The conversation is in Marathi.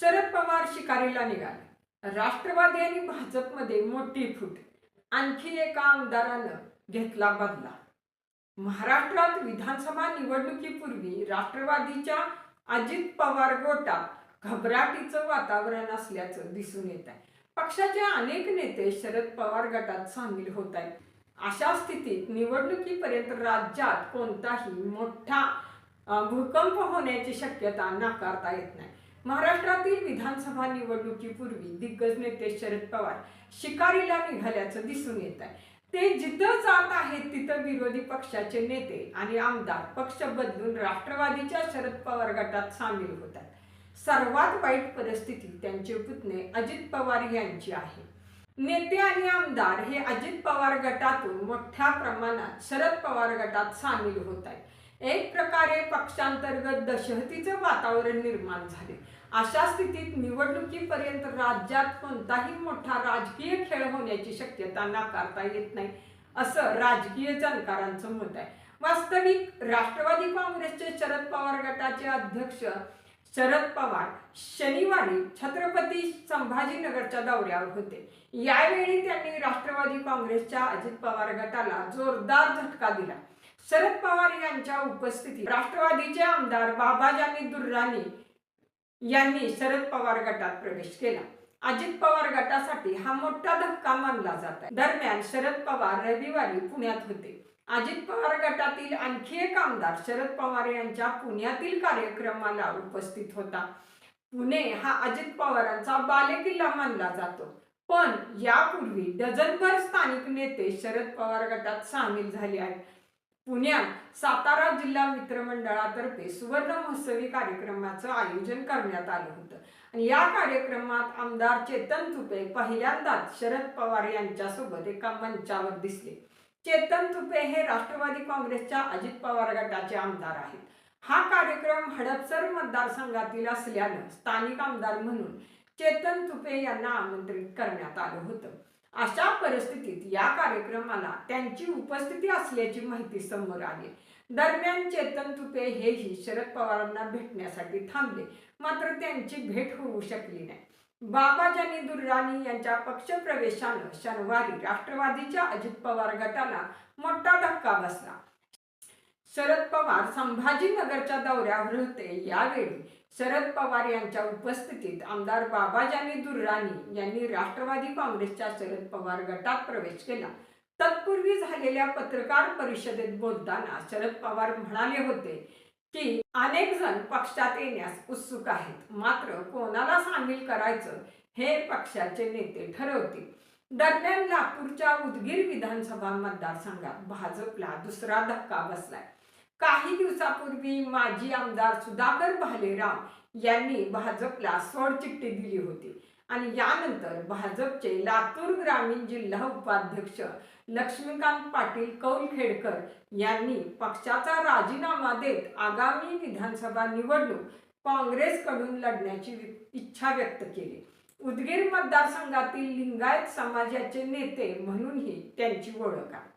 शरद पवार शिकारीला निघाले. राष्ट्रवादी आणि भाजपमध्ये मोठी फूट. आणखी एका आमदारानं घेतला बदला. महाराष्ट्रात विधानसभा निवडणुकीपूर्वी राष्ट्रवादीच्या अजित पवार गोटात घबराटीचं वातावरण असल्याचं दिसून येत आहे. पक्षाचे अनेक नेते शरद पवार गटात सामील होत आहेत. अशा स्थितीत निवडणुकीपर्यंत राज्यात कोणताही मोठा भूकंप होण्याची शक्यता नाकारता येत नाही. महाराष्ट्रातील विधानसभा निवडणुकीपूर्वी दिग्गज नेते शरद पवार शिकारीला निघाल्याचं दिसून येत आहे. ते जिथं जात आहेत तिथं विरोधी पक्षाचे नेते आणि आमदार पक्ष बदलून राष्ट्रवादीच्या शरद पवार गटात सामील होत आहेत. सर्वात वाईट परिस्थिती त्यांचे पुतणे अजित पवार यांची आहे. नेते आणि आमदार हे अजित पवार गटातून मोठ्या प्रमाणात शरद पवार गटात सामील होत आहेत. एक प्रकारे पक्षांतर्गत दहशतीचं वातावरण निर्माण झाले. अशा स्थितीत निवडणुकीपर्यंत राज्यात कोणताही मोठा राजकीय खेळ होण्याची शक्यता नाकारता येत नाही असं राजकीय जाणकारांचं मत आहे. वास्तविक राष्ट्रवादी काँग्रेसचे शरद पवार गटाचे अध्यक्ष शरद पवार शनिवारी छत्रपती संभाजीनगरच्या दौऱ्यावर होते. यावेळी त्यांनी राष्ट्रवादी काँग्रेसच्या अजित पवार गटाला जोरदार झटका दिला. शरद पवार यांच्या उपस्थितीत राष्ट्रवादीचे आमदार बाबाजानी दुर्राणी यांनी शरद पवार गटात प्रवेश केला. अजित पवार गटासाठी हा मोठा धक्का मानला जात आहे. दरम्यान शरद पवार रविवारी पुण्यात होते. अजित पवार गटातील आणखी एक आमदार शरद पवार यांच्या पुण्यातील कार्यक्रमाला उपस्थित होता. पुणे हा अजित पवारांचा बालेकिल्ला मानला जातो. पण यापूर्वी डझनभर स्थानिक नेते शरद पवार गटात सामील झाले आहेत. पुण्यात सातारा जिल्हा मित्रमंडळातर्फे सुवर्ण महोत्सवी कार्यक्रमाचं आयोजन करण्यात आलं होतं. आणि या कार्यक्रमात आमदार चेतन तुपे पहिल्यांदाच शरद पवार यांच्यासोबत एका मंचावर दिसले. चेतन तुपे हे राष्ट्रवादी काँग्रेसच्या अजित पवार गटाचे आमदार आहेत. हा कार्यक्रम हडपसर मतदारसंघातील असल्यानं स्थानिक आमदार म्हणून चेतन तुपे यांना आमंत्रित करण्यात आलं होतं. अशा परिस्थितीत या कार्यक्रमाला त्यांची उपस्थिती असल्याची माहिती समोर आली. दरम्यान चेतन तुपे हेही शरद पवारांना भेटण्यासाठी थांबले. मात्र त्यांची भेट होऊ शकली नाही. बाबाजानी दुर्राणी यांच्या पक्षप्रवेशानं शनिवारी राष्ट्रवादीच्या अजित पवार गटाला मोठा धक्का बसला. शरद पवार संभाजीनगरच्या दौऱ्यावर होते. यावेळी शरद पवार यांच्या उपस्थितीत आमदार बाबाजानी दुर्राणी यांनी राष्ट्रवादी काँग्रेसच्या शरद पवार गटात प्रवेश केला. तत्पूर्वी झालेल्या पत्रकार परिषदेत बोलताना शरद पवार म्हणाले होते की अनेक जण पक्षात येण्यास उत्सुक आहेत. मात्र कोणाला सामील करायचं हे पक्षाचे नेते ठरवतील. दरम्यान नागपूरच्या उदगीर विधानसभा मतदारसंघात भाजपला दुसरा धक्का बसलाय. काही दिवसापूर्वी माजी आमदार सुधाकर भालेराव यांनी भाजपला सोडचिठ्ठी दिली होती. आणि यानंतर भाजपचे लातूर ग्रामीण जिल्हा उपाध्यक्ष लक्ष्मीकांत पाटील कौलखेडकर यांनी पक्षाचा राजीनामा देत आगामी विधानसभा निवडणूक काँग्रेसकडून लढण्याची इच्छा व्यक्त केली. उदगीर मतदारसंघातील लिंगायत समाजाचे नेते म्हणूनही त्यांची ओळख आहे.